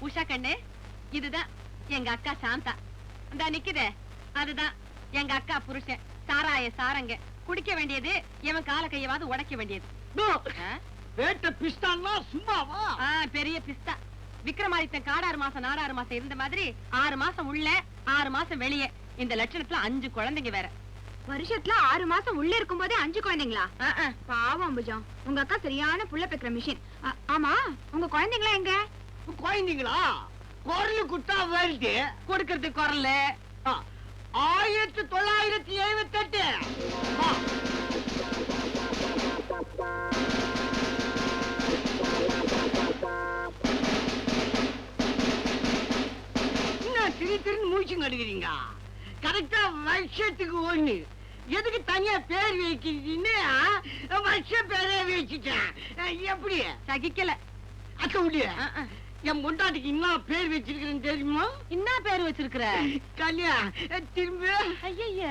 உஷா கண்ணு இதுதான் எங்க அக்கா சாந்தா. இந்த நிக்குதே அதுதான் எங்க அக்கா புருஷன் சாராய சாரங்க. குடிக்க வேண்டியது இவன் கால கையவாது உடைக்க வேண்டியது. ஆ? வேட்ட பிஸ்தான்னா சும்மாவா? ஆ, பெரிய பிஸ்தா. விக்ரமாதித்தன் காடாறு மாசம் நாடாறு மாசம் இருந்த மாதிரி ஆறு மாசம் உள்ள ஆறு மாசம் வெளியே. இந்த லட்சணத்துல அஞ்சு குழந்தைங்க வேற. வருஷத்துல ஆறு மாசம் உள்ள இருக்கும் போதே அஞ்சு குழந்தைங்களா. பாவம் அம்புஜம். உங்க அக்கா சரியான புள்ள பெக்கிற மிஷின் ஆமா உங்க குழந்தைங்களா எங்க? குழந்தைங்களா? குரல் குட்டா வருது கொடுக்கறது குரல். ஆயிரத்தி தொள்ளாயிரத்தி எழுபத்தி எட்டு திரு திருன்னு மூச்சுங்க எடுக்கிறீங்க கரெக்டா வருஷத்துக்கு ஒண்ணு. எதுக்கு தனியா பேர் வைக்கிறீன்னு வருஷ பேரே வச்சுட்டேன். எப்படி? சகிக்கல. அக்க முடிய ஆ, ஆ. என் பொண்டாட்டிக்கு என்ன பேர் வச்சிருக்கிறேன்னு தெரியுமா? என்ன பேர் வச்சிருக்கிற? கல்யா திரும்ப. ஐய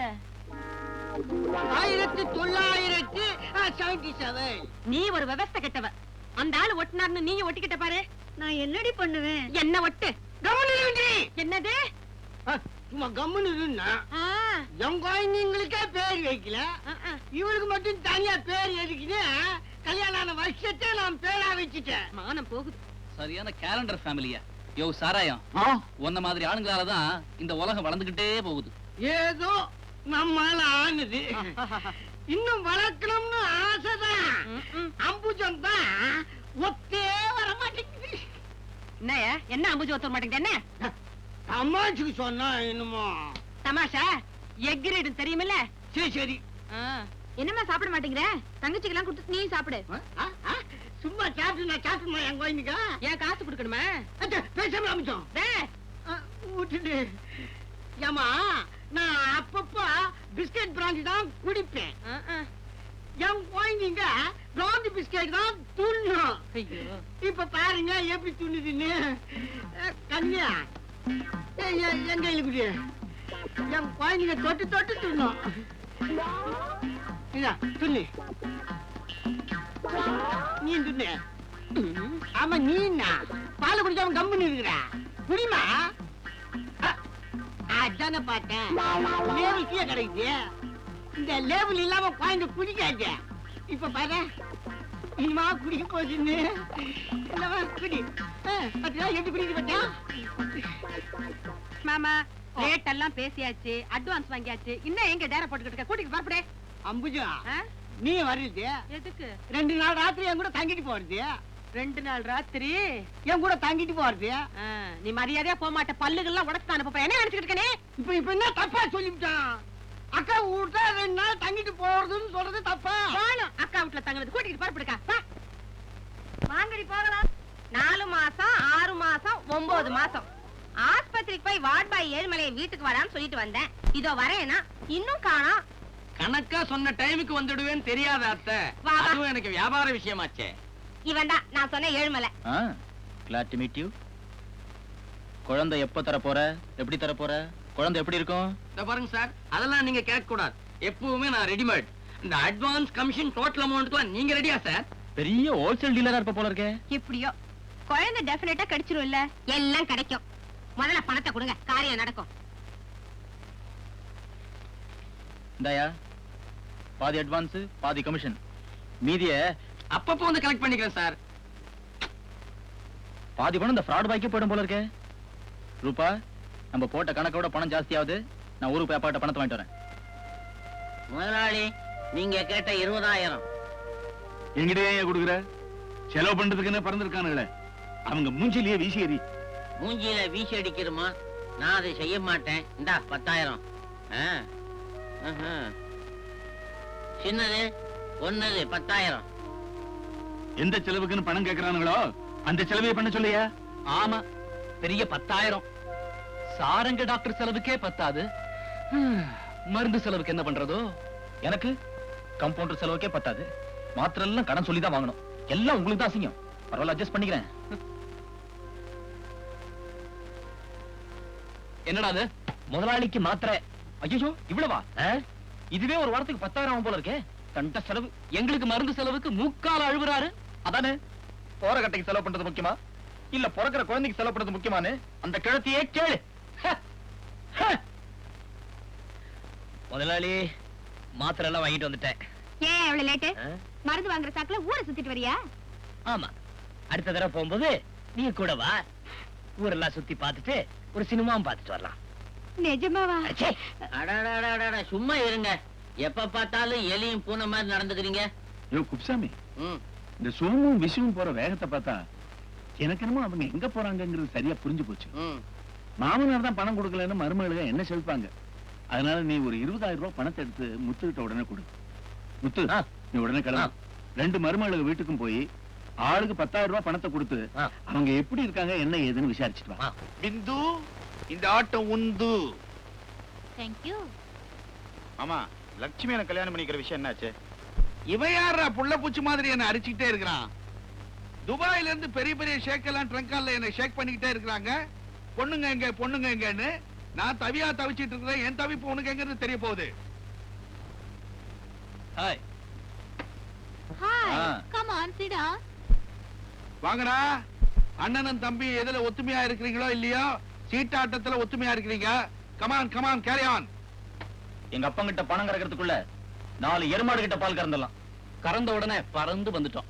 ஆயிரத்தி தொள்ளாயிரத்தி செவன்டி செவன் நீ ஒரு விவஸ்தை கெட்டவ அந்த ஆளு ஒட்டினார்னு நீ ஒட்டிக்கிட்ட பாரு. நான் என்னடி பண்ணுவேன்? என்ன ஒட்டு? கவனிண்டி என்னது? சும்மா கம்முன்னு இருந்தா ஆ, என் குழந்தைங்களுக்கே பேர் வைக்கல. இவளுக்கு மட்டும் தனியா பேர் எதுக்குன்னு கல்யாணம் ஆன வருஷத்தை நான் பேரா வச்சுட்டேன். மானம் போகுது. சரியான கேலண்டர் ஃபேமிலியா யோ சாராயம். உன்ன மாதிரி ஆளுங்களால தான் இந்த உலகம் வளர்ந்துகிட்டே போகுது. ஏதோ நம்மால ஆனது இன்னும் வளர்க்கணும்னு ஆசைதான். அம்புஜம் தான் ஒத்தே வர மாட்டேங்குது என்னய்யா? என்ன அம்புஜி ஒத்துற மாட்டேங்குது? என்ன? அம்மாச்சிக்கு சொன்னா என்னமோ. தமாஷா? எக்ரேடு தெரியுமில்ல? சரி சரி. என்னம்மா சாப்பிட மாட்டேங்கிற? தங்கச்சிக்கெல்லாம் கொடுத்து நீ சாப்பிடு. சும்மா சாப்பிட்டு நான் சாப்பிட்டுமா என் குழந்தைக்கா ஏன் காசு கொடுக்கணுமா? பேசாம அமிச்சோம் விட்டுட்டு ஏமா நான் அப்பப்போ பிஸ்கட் பிராந்தி தான் குடிப்பேன். என் குழந்தைங்க பிராந்தி பிஸ்கட் தான் துண்ணும் இப்ப பாருங்க எப்படி துண்ணுதுன்னு கன்யா ஏய், எங்க இழுக்குது? என் குழந்தைங்க தொட்டு தொட்டு துண்ணும் துண்ணு நீ துண்ணு ஆமா நீ என்ன பால் குடிக்காம கம்முன்னு இருக்கிற குடிமா அ- அதானே பார்த்தேன். லேபிள் கீழே கிடைக்குது. இந்த லேபிள் இல்லாம குழந்தை குடிக்காது. இப்ப பாரு. இனிமா குடிக்க போச்சுன்னு குடி. பாத்தியா? எப்படி குடிக்க பாத்தியா? மாமா ரேட் எல்லாம் பேசியாச்சு அட்வான்ஸ் வாங்கியாச்சு. இன்னும் எங்க டேர போட்டுக்கிட்டு இருக்க? கூட்டிட்டு வரப்படே அம்புஜா. நீ வருது. எதுக்கு? ரெண்டு நாள் ராத்திரி என் கூட தங்கிட்டு போறது. ரெண்டு நாள் ராத்திரி? என் கூட தங்கிட்டு போறது. நீ மரியாதையா போக மாட்ட. பல்லுகள்லாம் உடச்சு தான் அனுப்ப என்ன நினைச்சுக்கிட்டு இருக்கனே இப்ப இப்ப என்ன தப்பா சொல்லிவிட்டான் அக்கா வீட்டா ரெண்டு நாள் தங்கிட்டு போறதுன்னு சொல்றது தப்பா? வாழும் அக்கா வீட்டுல தங்குறது கூட்டிட்டு பரப்பிடுக்கா வாங்கடி போகலாம். நாலு மாசம் ஆறு மாசம் ஒன்பது மாசம். ஆஸ்பத்திரிக்கு போய் வார்ட் பாய் ஏழுமலையை வீட்டுக்கு வரான்னு சொல்லிட்டு வந்தேன். இதோ வரேனா. இன்னும் காணோம். கணக்கா சொன்ன டைமுக்கு வந்துடுவேன்னு தெரியாத அத்தை. அதுவும் எனக்கு வியாபார விஷயமாச்சே. இவன் தான் நான் சொன்ன Ezhumalai. Glad to meet you குழந்தை எப்ப தர போற? எப்படி தர போற? குழந்தை எப்படி இருக்கும்? இந்த பாருங்க சார் அதெல்லாம் நீங்க கேட்க கூடாது எப்பவுமே நான் ரெடிமேட் இந்த அட்வான்ஸ் கமிஷன் டோட்டல் அமௌண்ட்க்குலாம் நீங்க ரெடியா சார்? பெரிய ஹோல்சேல் டீலரா இருப்ப போல இருக்கே. எப்படியோ குழந்தை டெஃபினட்டா கிடைச்சிரும் இல்ல எல்லாம் கிடைக்கும். முதல்ல பணத்தை கொடுங்க காரியம் நடக்கும். இந்தாயா பாதி அட்வான்ஸ் பாதி கமிஷன் மீதிய அப்பப்போ வந்து கலெக்ட் பண்ணிக்கிறேன் சார் பாதி பணம் இந்த ஃப்ராட் பாய்க்கே போயிடும் போல இருக்கே. ரூபா நம்ம போட்ட கணக்கோட பணம் ஜாஸ்தியாவது நான் ஊருக்கு போய் அப்பாட்ட பணத்தை வாங்கிட்டு வரேன். முதலாளி நீங்க கேட்ட இருபதாயிரம். எங்கிட்டே கொடுக்குற? செலவு பண்றதுக்குன்னு பிறந்திருக்கானுங்களே. அவங்க மூஞ்சிலேயே வீசி எறி. மூஞ்சியில வீசி அடிக்கிறோமா? நான் அதை செய்ய மாட்டேன். இந்தா பத்தாயிரம். ஆ, ஆஹா. சின்னது ஒன்னது பத்தாயிரம். எந்த செலவுக்குன்னு பணம் கேக்குறானுங்களோ அந்த செலவையே பண்ண சொல்லியா? ஆமா பெரிய பத்தாயிரம். சாரங்க டாக்டர் செலவுக்கே பத்தாது. மருந்து செலவுக்கு என்ன பண்றதோ? எனக்கு கம்பவுண்டர் செலவுக்கே பத்தாது. மாத்திரை எல்லாம் கடன் சொல்லி தான் வாங்கணும். எல்லாம் உங்களுக்கு தான் அசிங்கம். பரவாயில்ல அட்ஜஸ்ட் பண்ணிக்கிறேன். என்னடா அது? முதலாளிக்கு மாத்திரை. ஐயோ இவ்வளவா? இதுவே ஒரு வாரத்துக்கு பத்தாயிரம் ஆகும் போல இருக்கே. கண்ட செலவு. எங்களுக்கு மருந்து செலவுக்கு மூக்கால அழுகுறாரு. அதானே? போற கட்டைக்கு செலவு பண்றது முக்கியமா? இல்ல பிறக்கிற குழந்தைக்கு செலவு பண்றது முக்கியமானு அந்த கிழத்தியே கேளு. முதலாளி மாத்திரை எல்லாம் வாங்கிட்டு வந்துட்டேன். ஏன் அவ்வளவு லேட்டு? மருந்து வாங்குற சாக்குல ஊரை சுத்திட்டு வரியா? ஆமா. அடுத்த தடவை போகும்போது நீ கூட வா ஊரெல்லாம் சுத்தி பார்த்துட்டு ஒரு சினிமாவும் பார்த்துட்டு வரலாம். நிஜமாவா? அச்சே, அடடடடட, சும்மா இருங்க. எப்ப பார்த்தாலும் எலியும் பூனை மாதிரி நடந்துக்கிறீங்க? யோ குப்சாமி. ம். இந்த சோமும் விஷுவும் போற வேகத்தை பார்த்தா எனக்கு என்னமோ அவங்க எங்க போறாங்கங்கிறது சரியா புரிஞ்சு போச்சு. ம். மாமனார் தான் பணம் கொடுக்கலன்னு மருமகளுக என்ன செலுப்பாங்க அதனால நீ ஒரு இருபதாயிரம் ரூபாய் பணத்தை எடுத்து முத்துக்கிட்ட உடனே கொடு. முத்து. நீ உடனே கிளம்பு. ரெண்டு மருமகளுக்கு வீட்டுக்கும் போய் ஆளுக்கு பத்தாயிரம் ரூபாய் பணத்தை கொடுத்து. அவங்க எப்படி இருக்காங்க என்ன ஏதுன்னு விசாரிச்சுட்டு வா. பிந்து இந்த ஆட்டம் உந்து தேங்க்யூ ஆமா லட்சுமி எனக்கு கல்யாணம் பண்ணிக்கிற விஷயம் என்னாச்சு? இவன் யாரா புள்ள பூச்சி மாதிரி என்ன அடிச்சுக்கிட்டே இருக்கிறான்? துபாயில இருந்து பெரிய பெரிய ஷேக் எல்லாம் ட்ரங்கால்ல என்ன ஷேக் பண்ணிக்கிட்டே இருக்கிறாங்க. பொண்ணுங்க எங்க பொண்ணுங்க எங்கன்னு? நான் தவியா தவிச்சிட்டு இருக்கிறேன். என் தவிப்பு உனக்கு எங்கிறது தெரிய போகுது. Hi hi. Come on sit வாங்கடா. அண்ணனும் தம்பி எதுல ஒத்துமையா இருக்கிறீங்களோ இல்லையோ? சீட்டாட்டத்துல ஒத்துமையா இருக்கிறீங்க? கமான் கமான் கேரி ஆன் எங்க அப்பங்கிட்ட பணம் கறக்கிறதுக்குள்ள நாலு எருமாடு கிட்ட பால் கறந்துடலாம். கறந்த உடனே பறந்து வந்துட்டோம்.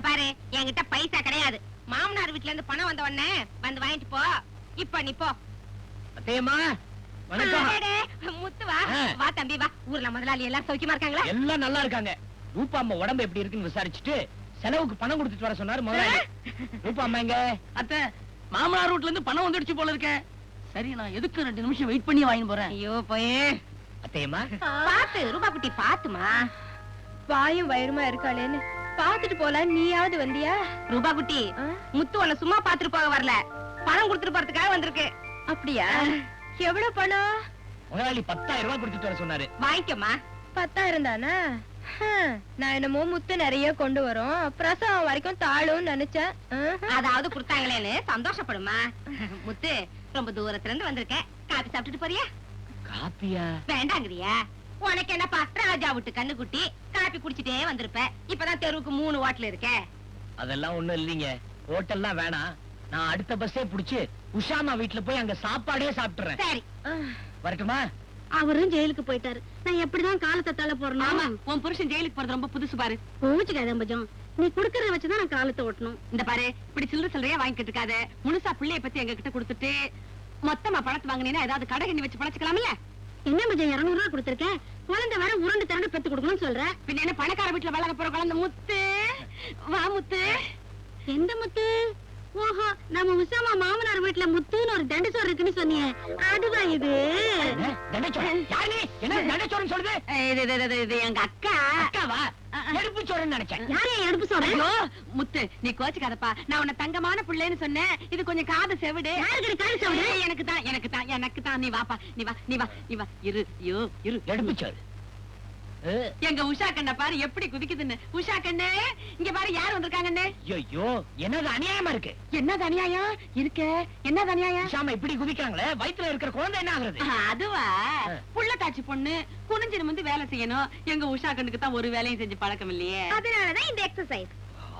இந்த பாரு என்கிட்ட பைசா கிடையாது. மாமனார் வீட்ல இருந்து பணம் வந்த உடனே வந்து வாங்கிட்டு போ. இப்ப நீ போ. அத்தையம்மா வணக்கம். அடடே, முத்து வா. தம்பி வா. ஊர்ல முதலாளி எல்லாம் சௌக்கியமா இருக்காங்களா? எல்லாம் நல்லா இருக்காங்க. ரூபா அம்மா உடம்பு எப்படி இருக்குன்னு விசாரிச்சுட்டு செலவுக்கு பணம் கொடுத்துட்டு வர சொன்னாரு முதலாளி. ரூபா அம்மா எங்க? அத்தை மாமனார் வீட்ல இருந்து பணம் வந்துடுச்சு போல இருக்க. சரி நான் எதுக்கு ரெண்டு நிமிஷம் வெயிட் பண்ணி வாங்கி போறேன்? ஐயோ போயே. அத்தையம்மா. பாத்து ரூபா குட்டி பாத்துமா. வாயும் வயிறுமா இருக்காளேன்னு பாத்துட்டு போல நீயாவது வந்தியா? ரூபா குட்டி? முத்து உன்னை சும்மா பாத்துட்டு போக வரல. பணம் கொடுத்துட்டு போறதுக்காக வந்திருக்கு. அப்படியா? எவ்வளவு பணம்? முதலாளி பத்தாயிரம் ரூபாய் கொடுத்துட்டு வர சொன்னாரு. வாங்கிக்கம்மா. பத்தாயிரம் தானா? நான் என்னமோ முத்து நிறைய கொண்டு வரோம். பிரசவம் வரைக்கும் தாழும் நினைச்சேன். அதாவது கொடுத்தாங்களேன்னு சந்தோஷப்படுமா முத்து ரொம்ப தூரத்துல இருந்து வந்திருக்கேன். காபி சாப்பிட்டுட்டு போறியா? காப்பியா? வேண்டாங்கிறியா? உனக்கு என்னப்பா ராஜா விட்டு கண்ணு குட்டி காபி குடிச்சிட்டே வந்திருப்ப? இப்பதான் தெருவுக்கு மூணு ஹோட்டல் இருக்கே. அதெல்லாம் ஒண்ணும் இல்லைங்க. ஹோட்டல்லாம் வேணாம். நான் அடுத்த பஸ்ஸே புடிச்சு உஷாமா வீட்டுல போய் அங்க சாப்பாடே சாப்பிட்டுறேன். சரி. வரட்டுமா? அவரும் ஜெயிலுக்கு போயிட்டாரு. நான் எப்படிதான் காலத்தை தள்ள ஆமா போறேன் உன் புருஷன் ஜெயிலுக்கு போறது ரொம்ப புதுசு பாரு. கோவிச்சுக்காத பஜம் நீ குடுக்கறத வச்சுதான் நான் காலத்தை ஓட்டணும். இந்த பாரு இப்படி சில்லற சில்லறையா வாங்கிட்டு இருக்காத. முழுசா பிள்ளைய பத்தி எங்க கிட்ட கொடுத்துட்டு மொத்தமா பணத்தை வாங்கினீங்கன்னா ஏதாவது கடை கண்ணி வச்சு பழச்சுக்கலாம்ல? என்ன பஜம் இருநூறு ரூபா கொடுத்திருக்கேன் குழந்தை வர உருண்டு திரண்டு பெத்து கொடுக்கணும்னு சொல்ற. பின்ன என்ன பணக்கார வீட்டுல வளர போற குழந்தை முத்து? வா முத்து. எந்த முத்து? ஓஹோ நம்ம உசாமா மாமனார் வீட்டுல முத்துன்னு ஒரு தண்டு சோறு இருக்குன்னு சொன்னியே அதுவா இது? எங்க அக்கா. அக்காவா? எடுப்பு சோரன் நினைச்சேன். யாரே எடுப்பு ஐயோ! முத்து நீ கோச்சுக்காதப்பா. நான் உன்னை தங்கமான பிள்ளைன்னு சொன்னேன். இது கொஞ்சம் காது செவிடு. யாருக்கு காது செவிடு? எனக்கு தான் எனக்கு தான் எனக்கு தான். நீ வாப்பா நீ வா நீ வா நீ வா. இரு ஐயோ இரு. எடுப்பு சோறு. எங்க உஷா கண்ண பாரு எப்படி குதிக்குதுன்னு. உஷா கண்ணு இங்க பாரு யார் வந்திருக்காங்கன்னு? ஐயோ என்னது அநியாயமா இருக்கு? என்ன அநியாயம்? இருக்க என்ன அநியாயம்? உஷாமா இப்படி குதிக்கிறாங்களே வயித்துல இருக்கிற குழந்தை என்ன ஆகுறது? அதுவா. புள்ள தாச்சி பொண்ணு குனிஞ்சு நிமிந்து வேலை செய்யணும். எங்க உஷா கண்ணுக்கு தான் ஒரு வேலையும் செஞ்சு பழக்கம் இல்லையே. அதனாலதான் இந்த எக்ஸசைஸ்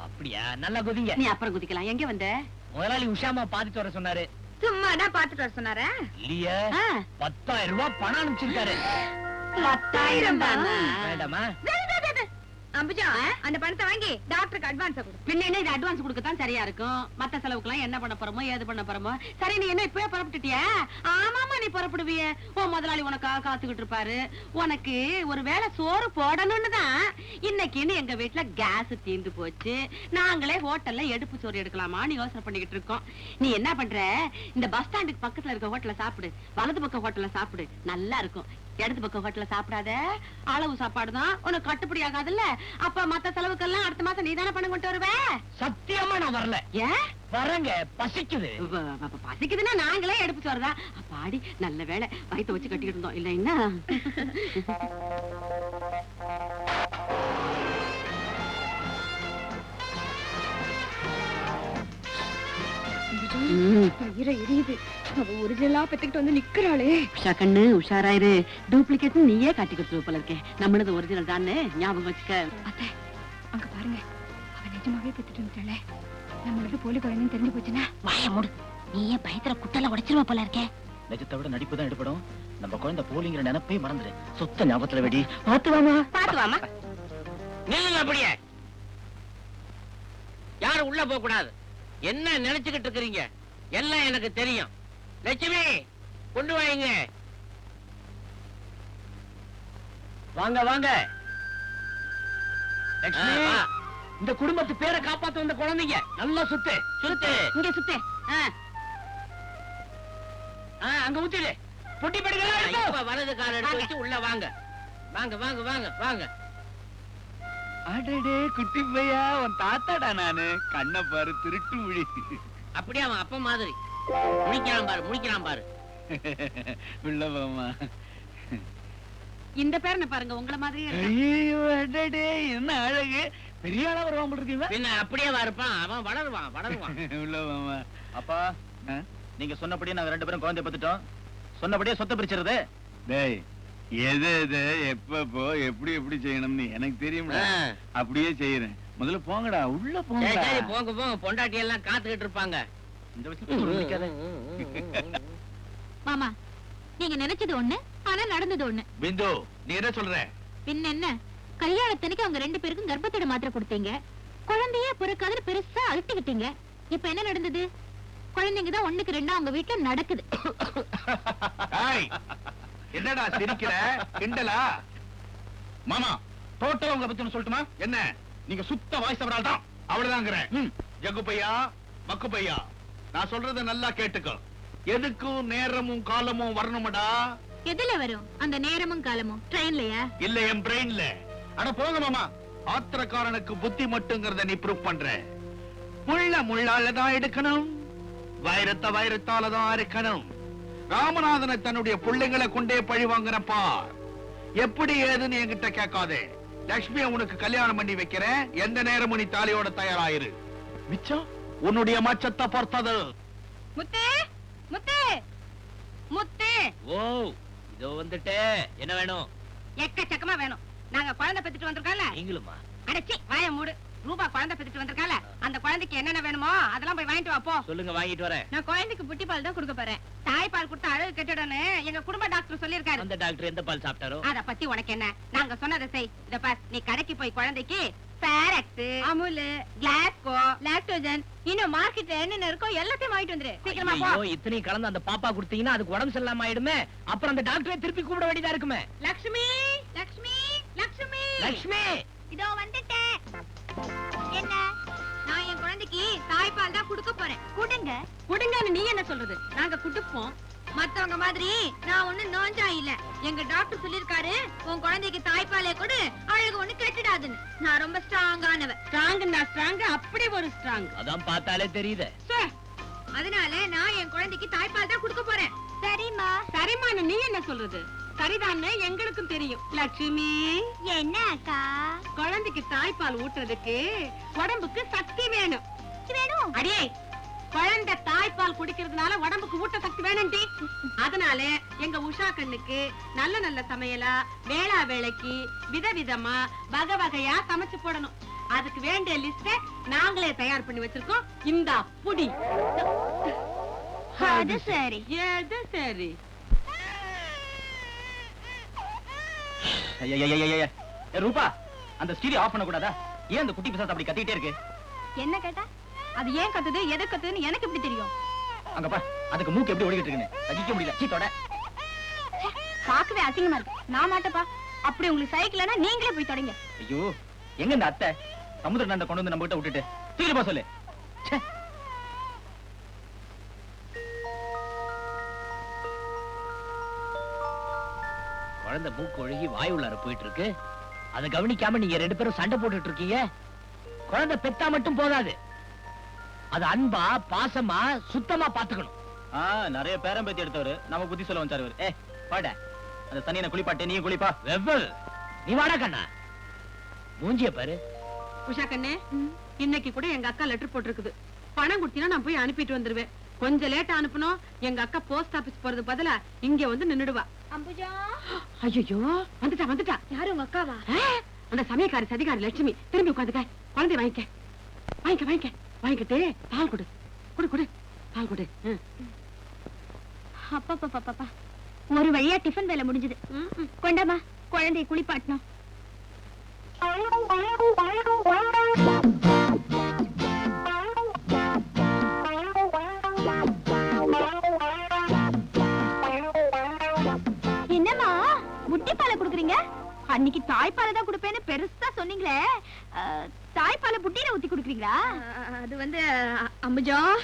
அப்படியா? நல்லா குதிங்க. நீ அப்புறம் குதிக்கலாம். எங்க வந்த? முதலாளி உஷாமா பாத்துட்டு வர சொன்னாரு. சும்மா தான் பாத்துட்டு வர சொன்னாரா? இல்லையே. பத்தாயிரம் ரூபாய் பணம் அனுப்பிச்சிருக்காரு. பத்தாயிரம் தானா? வேண்டாமா அம்புஜா அந்த பணத்தை வாங்கி டாக்டருக்கு அட்வான்ஸ் கொடு. பின்ன என்ன இது அட்வான்ஸ் கொடுக்கத்தான் சரியா இருக்கும்? மத்த செலவுக்குலாம் என்ன பண்ண போறோமோ ஏது பண்ண போறோமோ? சரி நீ என்ன இப்பவே புறப்பட்டுட்டியா? ஆமாமா நீ புறப்படுவிய. உன் முதலாளி உனக்காக காத்துக்கிட்டு இருப்பாரு. உனக்கு ஒரு வேளை சோறு போடணும்னு தான். இன்னைக்குன்னு எங்க வீட்டுல கேஸ் தீந்து போச்சு. நாங்களே ஹோட்டல்ல எடுப்பு சோறு எடுக்கலாமான்னு யோசனை பண்ணிக்கிட்டு இருக்கோம். நீ என்ன பண்ற? இந்த பஸ் ஸ்டாண்டுக்கு பக்கத்துல இருக்க ஹோட்டல்ல சாப்பிடு. வலது பக்கம் ஹோட்டல்ல சாப்பிடு. நல்லா இருக்கும். இடது பக்கம் ஹோட்டல்ல சாப்பிடாத. அளவு சாப்பாடு தான் உனக்கு கட்டுப்படி ஆகாதுல்ல? அப்ப மத்த செலவுக்கெல்லாம் அடுத்த மாசம் நீ தானே பணம் கொண்டு வருவ? சத்தியமா நான் வரல. ஏன் வரங்க. பசிக்குது. பசிக்குதுன்னா நாங்களே எடுப்பு சோறுதான் அப்பாடி நல்ல வேளை வயித்தை வச்சு கட்டிக்கிட்டு இருந்தோம். இல்ல என்ன? ஈர எரியுது. அவ ஒரிஜினலா பெத்துக்கிட்டு வந்து நிக்கிறாளே. உஷா கண்ணு உஷாராயிரு. டூப்ளிகேட் நீயே காட்டி கொடுத்துருவ போல இருக்கே. நம்மளது ஒரிஜினல் தானே ஞாபகம் வச்சுக்க. அத்தை அங்க பாருங்க. அவ நிஜமாவே பெத்துட்டு வந்துட்டாளே. நம்மளது போலி குழந்தைன்னு தெரிஞ்சு போச்சுன்னா? வாய மூடு. நீயே பயத்துல குட்டல உடைச்சிருவ போல இருக்கே. நிஜத்தை விட நடிப்பு தான் எடுப்படும் நம்ம குழந்தை போலிங்கிற நினைப்பே மறந்துடு. சுத்த ஞாபகத்துல வெடி. வாமா. பாத்து வாமா. நில்லுங்க அப்படியே. யாரும் உள்ள போக கூடாது என்ன நினைச்சுக்கிட்டு இருக்கிறீங்க? எல்லாம் எனக்கு தெரியும். லட்சுமி கொண்டு வாங்க. வாங்க வாங்க. இந்த குடும்பத்து பேரை காப்பாத்த வந்த குழந்தைங்க. நல்லா சுத்து. சுத்து. இங்க சுத்தே. அங்க ஊத்திடு. பொட்டி இப்ப வலது கால எடுத்து வச்சு உள்ள வாங்க. வாங்க வாங்க வாங்க வாங்க. அடடே குட்டி பையா உன் தாத்தாடா நானு. கண்ணை பாரு திருட்டு முழி அப்படியே அவன் அப்ப மாதிரி. முடிக்கிறான் பாரு முடிக்கிறான் பாரு. இந்த பேரனை பாருங்க உங்கள மாதிரியே இருக்கான். ஐயோ அடடே என்ன அழகு. பெரிய ஆளா வருவான் போல இருக்கீங்க பின்ன அப்படியே இருப்பான். அவன் வளருவான் வளருவான். உள்ள போமா அப்பா? நீங்க சொன்னபடியே நாங்க ரெண்டு பேரும் குழந்தை பத்துட்டோம். சொன்னபடியே சொத்தை பிரிச்சிருது. டேய் எது எது எப்பப்போ எப்படி எப்படி செய்யணும்னு எனக்கு தெரியும்டா ஆ. அப்படியே செய்யறேன். முதல்ல போங்கடா உள்ள சரி போங்க போங்க. பொண்டாட்டி எல்லாம் காத்துக்கிட்டு இருப்பாங்க. இந்த வயசுல மாமா நீங்க நினைச்சது ஒண்ணு ஆனா நடந்தது ஒண்ணு. பிந்து நீ என்ன சொல்ற? பின்ன என்ன? கல்யாணத்தனைக்கு அவங்க ரெண்டு பேருக்கும் கர்ப்பத்தோட மாத்திரை கொடுத்தீங்க. குழந்தையே பிறக்காதுன்னு பெருசா அழுத்திக்கிட்டீங்க. இப்ப என்ன நடந்தது? குழந்தைங்க தான் ஒண்ணுக்கு ரெண்டா அவங்க வீட்டுல நடக்குது. ஏய், என்னடா சிரிக்கிற? கிண்டலா? மாமா டோட்டலா உங்களை பத்தி சொல்லட்டுமா? என்ன? நீங்க சுத்த வாய்ஸ் அவரால் தான். அவ்வளவுதாங்கிறேன் ஜக்கு பையா மக்கு பையா? நான் சொல்றத நல்லா கேட்டுக்கோ. எதுக்கும் நேரமும் காலமும் வரணுமடா. எதுல வரும்? அந்த நேரமும் காலமும். ட்ரெயின்லயா இல்ல என் பிரெயின்ல அட போங்க மாமா. ஆத்திரக்காரனுக்கு புத்தி மட்டுங்கிறத நீ ப்ரூவ் பண்ற. முள்ள முள்ளால தான் எடுக்கணும். வைரத்தை வைரத்தால தான் அறுக்கணும். ராமநாதனை தன்னுடைய பிள்ளைங்களை கொண்டே பழி வாங்குறப்பா எப்படி ஏதுன்னு என்கிட்ட கேட்காதே. லட்சுமியை உனக்கு கல்யாணம் பண்ணி வைக்கிறேன். எந்த நேரமும் நீ தாலியோட தயாராயிரு. மிச்சம்? உன்னுடைய மச்சத்தை பொறுத்தது. முத்து முத்து முத்து. ஓ இதோ வந்துட்டே. என்ன வேணும்? எக்கச்சக்கமா வேணும். நாங்க குழந்தை பெத்துட்டு வந்திருக்கோம்ல? நீங்களுமா? அடைச்சி வாய மூடு. ரூபா குழந்தை பெத்துட்டு வந்திருக்கால? அந்த குழந்தைக்கு என்னென்ன வேணுமோ அதெல்லாம் போய் வாங்கிட்டு வா போ. சொல்லுங்க வாங்கிட்டு வரேன். நான் குழந்தைக்கு புட்டி பால் தான் கொடுக்க போறேன். தாய்ப்பால் கொடுத்து அழகு கெட்டுடனே எங்க குடும்ப டாக்டர் சொல்லியிருக்காரு. அந்த டாக்டர் எந்த பால் சாப்பிட்டாரோ? அத பத்தி உனக்கு என்ன? நாங்க சொன்னதை செய். இத பார் நீ கடைக்கு போய் குழந்தைக்கு பேரக்ஸ் அமுல் கிளாஸ்கோ லாக்டோஜன் இன்னும் மார்க்கெட்ல என்னென்ன இருக்கோ எல்லாத்தையும் வாங்கிட்டு வந்துரு. சீக்கிரமா போ. ஐயோ இத்தனையும் கலந்து அந்த பாப்பா கொடுத்தீங்கன்னா அதுக்கு உடம்பு சரியில்லாம ஆயிடுமே. அப்புறம் அந்த டாக்டரை திருப்பி கூப்பிட வேண்டியதா இருக்குமே. லக்ஷ்மி லக்ஷ்மி லக்ஷ்மி. லட்சுமி இதோ வந்துட்டேன். என்ன? நான் என் குழந்தைக்கு தாய்ப்பால் தான் கொடுக்க போறேன். கொடுங்க. குடுங்கன்னு நீ என்ன சொல்றது? நாங்க குடுப்போம். மத்தவங்க மாதிரி நான் ஒண்ணு நோஞ்சா இல்ல. எங்க டாக்டர் சொல்லிருக்காரு உன் குழந்தைக்கு தாய்ப்பாலே கொடு அழகு ஒண்ணு கெட்டுடாதுன்னு. நான் ரொம்ப ஸ்ட்ராங்கானவ ஸ்ட்ராங்குன்னா ஸ்ட்ராங் அப்படி ஒரு ஸ்ட்ராங் அதான் பார்த்தாலே தெரியுது. அதனால நான் என் குழந்தைக்கு தாய்ப்பால் தான் கொடுக்க போறேன். சரிம்மா. சரிம்மான்னு நீ என்ன சொல்றது? சரிதான்னு எங்களுக்கும் தெரியும். லட்சுமி. என்ன அக்கா? குழந்தைக்கு தாய்ப்பால் ஊட்டுறதுக்கு உடம்புக்கு சக்தி வேணும். வேணும்? அடியே குழந்தை தாய்ப்பால் குடிக்கிறதுனால உடம்புக்கு ஊட்ட சக்தி வேணும்டி. அதனால எங்க உஷா கண்ணுக்கு நல்ல நல்ல சமையலா வேளா வேளைக்கு விதவிதமா வகை வகையா சமைச்சு போடணும். அதுக்கு வேண்டிய லிஸ்ட நாங்களே தயார் பண்ணி வச்சிருக்கோம். இந்த புடி. அது சரி. எது சரி? ரூபா அந்த ஸ்டீரியோ ஆஃப் பண்ண கூடாதா ஏன் அந்த குட்டி பிசாசு அப்படி கத்திட்டே இருக்கு? என்ன கேட்டா? அது ஏன் கத்துது எதை கத்துதுன்னு எனக்கு எப்படி தெரியும்? அங்க பா அதுக்கு மூக்கு எப்படி ஓடிக்கிட்டு இருக்குன்னு? சகிக்க முடியல. சீத்தோட பார்க்கவே அசிங்கமா இருக்கு. நான் மாட்டப்பா. அப்படி உங்களுக்கு சைக்கிள்னா நீங்களே போய் தொடங்க. ஐயோ எங்க இந்த அத்தை? சமுத்திர நண்டை கொண்டு வந்து நம்ம கிட்ட விட்டுட்டு. தூக்கிட்டு போ சொல்லு. ச்சே. குழந்தை மூக்கு ஒழுகி வாய் உள்ளார போயிட்டு இருக்கு அதை கவனிக்காம நீங்க ரெண்டு பேரும் சண்டை போட்டுட்டு இருக்கீங்க. குழந்தை பெத்தா மட்டும் போதாது. அது அன்பா பாசமா சுத்தமா பாத்துக்கணும். ஆ நிறைய பேரம் பேத்தி எடுத்தவரு. நம்ம புத்தி சொல்ல வந்தாரு. ஏ பாட. அந்த தண்ணியை குளிப்பாட்டு நீ குளிப்பா. வெவ்வல். நீ வாடா கண்ணா. மூஞ்சிய பாரு. உஷா கண்ணே இன்னைக்கு கூட எங்க அக்கா லெட்டர் போட்டிருக்குது. பணம் கொடுத்தீங்கன்னா நான் போய் அனுப்பிட்டு வந்துருவேன். கொஞ்சம் லேட்டா அனுப்பணும் எங்க அக்கா போஸ்ட் ஆபீஸ் போறது பதிலா இங்க வந்து நின்னுடுவா. அம்புஜா. ஐயோ வந்துட்டா வந்துட்டா. யாரு உங்க அக்காவா? அந்த சமயக்காரி சதிகாரி லட்சுமி. திரும்பி உட்காந்துக்க. குழந்தை வாங்கிக்க. வாங்கிக்க வாங்கிக்க. வாங்கிக்கிட்டு பால் கொடு. குடு குடு. பால் கொடு. அப்பா ஒரு வழியா டிஃபன் வேலை முடிஞ்சது. கொண்டாமா குழந்தையை குளிப்பாட்டணும்.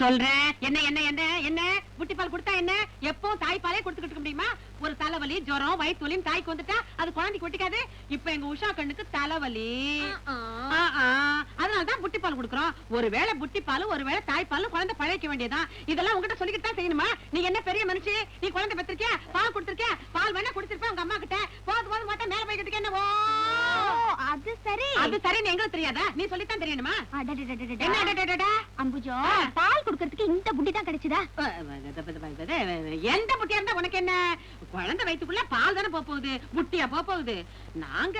சொல்றேன். என்ன என்ன என்ன என்ன? புட்டி பால் கொடுத்தா என்ன? எப்போ தாய்ப்பால் கொடுத்துக்கிட்டு இருக்க முடியுமா ஒரு தலைவலி ஜுரம் வயிற்று வலின்னு தாய்க்கு வந்துட்டா அது குழந்தைக்கு ஒட்டிக்காது. இப்ப எங்க உஷா கண்ணுக்கு தலைவலி. அதனாலதான் புட்டி பால் கொடுக்குறோம். ஒருவேளை புட்டி பால் ஒருவேளை தாய்ப்பால் குழந்தை பழைக்க வேண்டியதான் இதெல்லாம் உங்ககிட்ட சொல்லிக்கிட்டு தான் செய்யணுமா? நீ என்ன பெரிய மனுஷி? நீ குழந்தை பெற்றிருக்கிய? பால் கொடுத்திருக்கிய? பால் வேணா குடிச்சிருப்ப உங்க அம்மா கிட்ட போது போது பார்த்தா மேல போய்கிட்டு என்னவோ? அது சரி. அது சரின்னு எங்களுக்கு தெரியாதா? நீ சொல்லித்தான் தெரியணுமா? அம்புஜா. பால் குடுக்கறதுக்கு இந்த புட்டி தான் கிடைச்சதா எந்த புட்டியா இருந்தா உனக்கு என்ன? குழந்தை வயித்துக்குள்ள பால் தானே போக போகுது? புட்டியா போக போகுது? நாங்க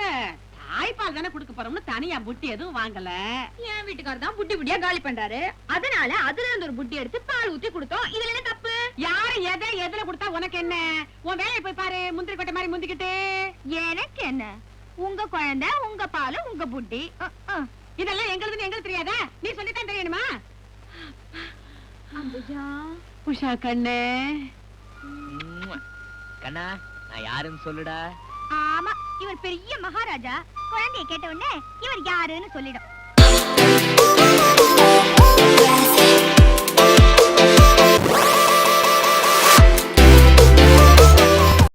தாய்ப்பால் தானே கொடுக்க போறோம்னு தனியா புட்டி எதுவும் வாங்கல. என் வீட்டுக்காரர் தான் புட்டி புட்டியா காலி பண்றாரு. அதனால அதுல இருந்து ஒரு புட்டி எடுத்து பால் ஊத்தி கொடுத்தோம். இதுல என்ன தப்பு? யாரு எதை எதுல கொடுத்தா உனக்கு என்ன? உன் வேலையை போய் பாரு முந்திரி கொட்டை மாதிரி முந்திக்கிட்டு. எனக்கு என்ன? உங்க குழந்தை உங்க பால் உங்க புட்டி. இதெல்லாம் எங்களுதுன்னு எங்களுக்கு தெரியாதா? நீ சொல்லித்தான் தெரியணுமா? அம்புஜா. உஷா கண்ணு. கண்ணா. நான் யாருன்னு சொல்லுடா. ஆமா இவர் பெரிய மகாராஜா. குழந்தைய கேட்ட உடனே இவர் யாருன்னு சொல்லிடும்.